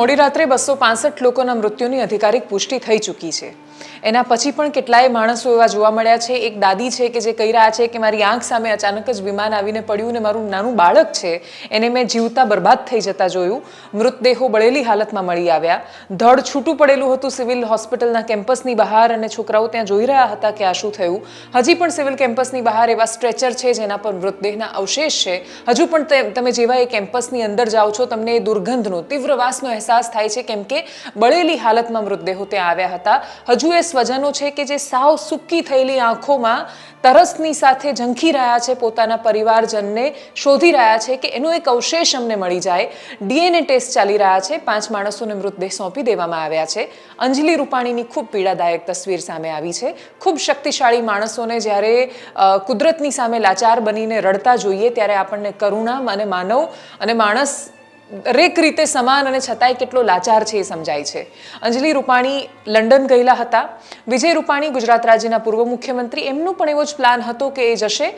મોડી રાત્રે બસો પાસઠ લોકોના મૃત્યુની અધિકારિક પુષ્ટિ થઈ ચૂકી છે. એના પછી પણ કેટલાય માણસો એવા જોવા મળ્યા છે. એક દાદી છે કે જે કહી રહ્યા છે કે મારી આંખ સામે અચાનક જ વિમાન આવીને પડ્યું ને મારું નાનું બાળક છે, એને મેં જીવતા બરબાદ થઈ જતા જોયું. મૃતદેહો બળેલી હાલતમાં મળી આવ્યા. ધડ છૂટું પડેલું હતું સિવિલ હોસ્પિટલના કેમ્પસની બહાર અને છોકરાઓ ત્યાં જોઈ રહ્યા હતા કે આ શું થયું. હજી પણ સિવિલ કેમ્પસની બહાર એવા સ્ટ્રેચર છે જેના પર મૃતદેહના અવશેષ છે. હજુ પણ તમે જેવા એ કેમ્પસની અંદર જાઓ છો, તમને એ દુર્ગંધનો, તીવ્ર વાસનો અહેસાસ થાય છે, કેમ કે બળેલી હાલતમાં મૃતદેહો ત્યાં આવ્યા હતા. હજુ એ સ્વજનો છે કે જે સાવ સૂકી થયેલી આંખોમાં તરસની સાથે ઝંખી રહ્યા છે પોતાના પરિવારજનને, શોધી રહ્યા છે કે એનો એક અવશેષ અમને મળી જાય. ડીએનએ ટેસ્ટ ચાલી રહ્યા છે. પાંચ માણસોને મૃતદેહ સોંપી દેવામાં આવ્યા છે. અંજલિ રૂપાણીની ખૂબ પીડાદાયક તસવીર સામે આવી છે. ખૂબ શક્તિશાળી માણસોને જ્યારે કુદરતની સામે લાચાર બનીને રડતા જોઈએ ત્યારે આપણને કરુણા અને માનવ અને માણસ દરેક રીતે સમાન અને છતાંય કેટલો લાચાર છે એ સમજાય છે. અંજલિ રૂપાણી લંડન ગયેલા હતા. વિજય રૂપાણી ગુજરાત રાજ્યના પૂર્વ મુખ્યમંત્રી. એમનો પણ એવો જ પ્લાન હતો કે એ જશે.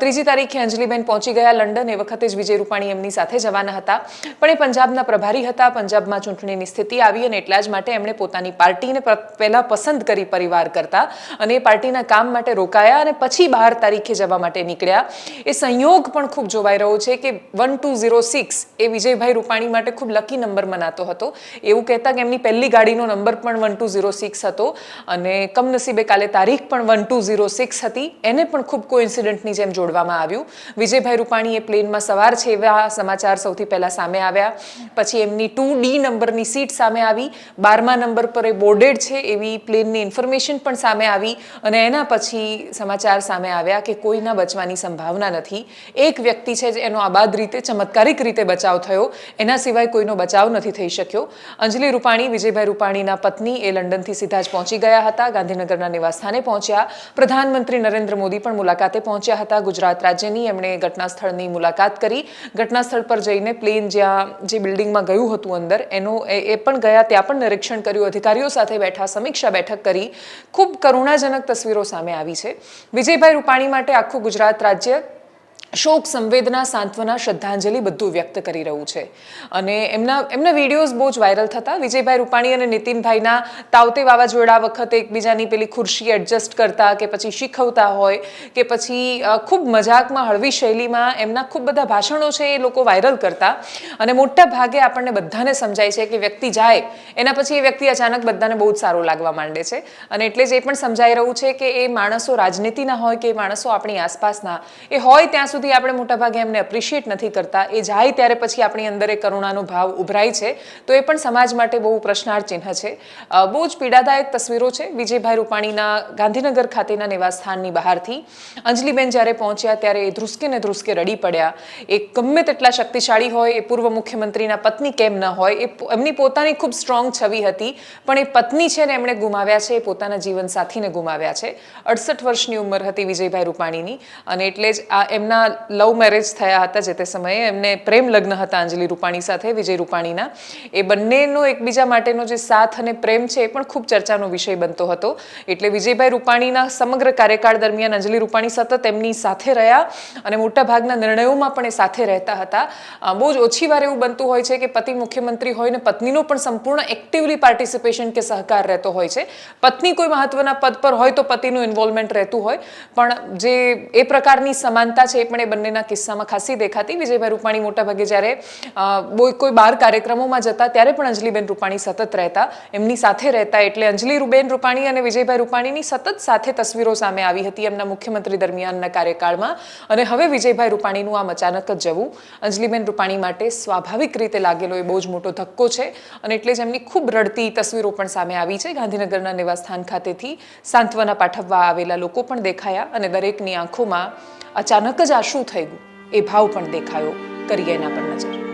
ત્રીજી તારીખે અંજલિબેન પહોંચી ગયા લંડન. એ વખતે જ વિજય રૂપાણી એમની સાથે જવાના હતા. પણ એ પંજાબના પ્રભારી હતા. પંજાબમાં ચૂંટણીની સ્થિતિ આવી અને એટલા જ માટે એમણે પોતાની પાર્ટીને પહેલાં પસંદ કરી પરિવાર કરતા અને એ પાર્ટીના કામ માટે રોકાયા અને પછી બાર તારીખે જવા માટે નીકળ્યા. એ સંયોગ પણ ખૂબ જોવાઈ રહ્યો છે કે વન ટુ ઝીરો સિક્સ એ વિજયભાઈ રૂપાણી માટે ખૂબ લકી નંબર મનાતો હતો. એવું કહેતા કે એમની પહેલી ગાડીનો નંબર પણ વન ટુ ઝીરો સિક્સ હતો અને કમનસીબે કાલે તારીખ પણ વન ટુ ઝીરો સિક્સ હતી. એને પણ ખૂબ કોઇન્સિડન્ટની જેમ જોડવામાં આવ્યું. વિજયભાઈ રૂપાણી એ પ્લેનમાં સવાર છે એવા સમાચાર સૌથી પહેલાં સામે આવ્યા. પછી એમની ટુ ડી નંબરની સીટ સામે આવી. બારમા નંબર પર એ બોર્ડેડ છે એવી પ્લેનની ઇન્ફોર્મેશન પણ સામે આવી અને એના પછી સમાચાર સામે આવ્યા કે કોઈના બચવાની સંભાવના નથી. એક વ્યક્તિ છે જે એનો આબાદ રીતે, ચમત્કારિક રીતે બચાવ થયો. એના સિવાય કોઈનો બચાવ નથી થઈ શક્યો. અંજલિ રૂપાણી, વિજયભાઈ રૂપાણીના પત્ની એ લંડનથી સીધા જ પહોંચી ગયા હતા. ગાંધીનગરના નિવાસસ્થાને પહોંચ્યા. પ્રધાનમંત્રી નરેન્દ્ર મોદી પણ મુલાકાતે પહોંચ્યા હતા. ગુજરાત રાજ્યની એમણે ઘટના સ્થળની મુલાકાત કરી. ઘટના સ્થળ પર જઈને પ્લેન જ્યાં જે બિલ્ડિંગમાં ગયું હતું અંદર, એનો એ એ પણ ગયા. ત્યાં પણ નિરીક્ષણ કર્યું. અધિકારીઓ સાથે બેઠા, સમીક્ષા બેઠક કરી. ખૂબ કરુણાજનક તસવીરો સામે આવી છે. વિજયભાઈ રૂપાણી માટે આખું ગુજરાત રાજ્ય શોક, સંવેદના, સાંત્વના, શ્રદ્ધાંજલિ બધું વ્યક્ત કરી રહ્યું છે. અને એમના એમના વિડીયોઝ બહુ જ વાયરલ થતા. વિજયભાઈ રૂપાણી અને નીતિનભાઈના તાવતે વાવાઝોડા વખતે એકબીજાની પેલી ખુરશી એડજસ્ટ કરતા કે પછી શીખવતા હોય, કે પછી ખૂબ મજાકમાં હળવી શૈલીમાં એમના ખૂબ બધા ભાષણો છે એ લોકો વાયરલ કરતા. અને મોટા ભાગે આપણને બધાને સમજાય છે કે વ્યક્તિ જાય, એના પછી એ વ્યક્તિ અચાનક બધાને બહુ જ સારું લાગવા માંડે છે. અને એટલે જ એ પણ સમજાઈ રહ્યું છે કે એ માણસો રાજનીતિના હોય કે એ માણસો આપણી આસપાસના, એ હોય ત્યાં સુધી આપણે મોટાભાગે એમને એપ્રિશિએટ નથી કરતા. એ જાય ત્યારે પછી આપણી અંદર એ કરુણાનો ભાવ ઉભરાય છે. તો એ પણ સમાજ માટે બહુ પ્રશ્નાર્થ ચિહ્ન છે. બહુ જ પીડાદાયક તસવીરો છે. વિજયભાઈ રૂપાણીના ગાંધીનગર ખાતેના નિવાસસ્થાનની બહારથી. અંજલિબેન જ્યારે પહોંચ્યા ત્યારે એ ધ્રુસકે ને ધ્રુસકે રડી પડ્યા. એ ગમે તેટલા શક્તિશાળી હોય, એ પૂર્વ મુખ્યમંત્રીના પત્ની કેમ ન હોય, એ એમની પોતાની ખૂબ સ્ટ્રોંગ છવી હતી. પણ એ પત્ની છે ને એમણે ગુમાવ્યા છે, એ પોતાના જીવન સાથીને ગુમાવ્યા છે. અડસઠ વર્ષની ઉંમર હતી વિજયભાઈ રૂપાણીની. અને એટલે જ આ એમના લવ મેરેજ થયા હતા જે તે સમયે. એમને પ્રેમ લગ્ન હતા અંજલિ રૂપાણી સાથે, વિજય રૂપાણીના. એ બંનેનો એકબીજા માટેનો જે સાથ અને પ્રેમ છે એ પણ ખૂબ ચર્ચાનો વિષય બનતો હતો. એટલે વિજયભાઈ રૂપાણીના સમગ્ર કાર્યકાળ દરમિયાન અંજલિ રૂપાણી સતત એમની સાથે રહ્યા અને મોટા ભાગના નિર્ણયોમાં પણ એ સાથે રહેતા હતા. બહુ જ ઓછી વાર એવું બનતું હોય છે કે પતિ મુખ્યમંત્રી હોય ને પત્નીનો પણ સંપૂર્ણ એક્ટિવલી પાર્ટિસિપેશન કે સહકાર રહેતો હોય છે. પત્ની કોઈ મહત્વના પદ પર હોય તો પતિનું ઇન્વોલ્વમેન્ટ રહેતું હોય. પણ જે એ પ્રકારની સમાનતા છે એ પણ એ બંનેના કિસ્સામાં ખાસી દેખાતી. વિજયભાઈ રૂપાણી મોટાભાગે જ્યારે કોઈ બાર કાર્યક્રમોમાં જતા, ત્યારે પણ અંજલિબેન રૂપાણી સતત રહેતા. એમની સાથે રહેતા એટલે અંજલિબેન રૂપાણી અને વિજયભાઈ રૂપાણીની સતત સાથે તસવીરો સામે આવી હતી એમના મુખ્યમંત્રી દરમિયાનના કાર્યકાળમાં. અને હવે વિજયભાઈ રૂપાણીનું આમ અચાનક જ જવું, અંજલિબેન રૂપાણી માટે સ્વાભાવિક રીતે લાગેલો એ બહુ જ મોટો ધક્કો છે. અને એટલે જ એમની ખૂબ રડતી તસવીરો પણ સામે આવી છે. ગાંધીનગરના નિવાસસ્થાન ખાતેથી સાંત્વના પાઠવવા આવેલા લોકો પણ દેખાયા અને દરેકની આંખોમાં અચાનક જ આ શું થઈ ગયું. એ ભાવ પણ દેખાયો કરીએ એના પર નજર.